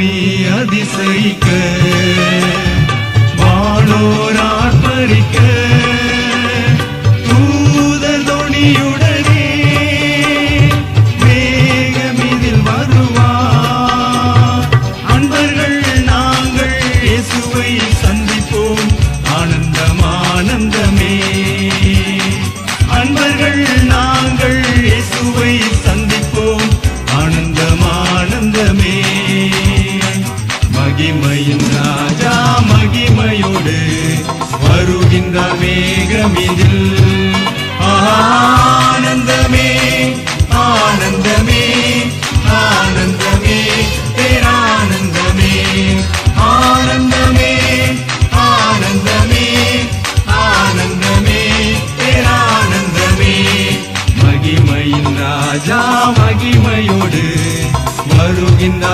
பூமி அதிசயிக்க வானோர் பறிக்க தூதர் தொனியுடனே மேகமிதில் வருவார் அன்பர்கள் நாங்கள் இயேசுவை சந்திப்போம். ஆனந்தம் மகிமையின் ராஜா மகிமையோடு வருகின்ற மேகமிதில் ஆனந்தமே ஆனந்தமே ஆனந்தமே பேரானந்தமே ஆனந்தமே ஆனந்தமே ஆனந்தமே பேரானந்தமே. மகிமையின் ராஜா மகிமையோடு வருகின்ற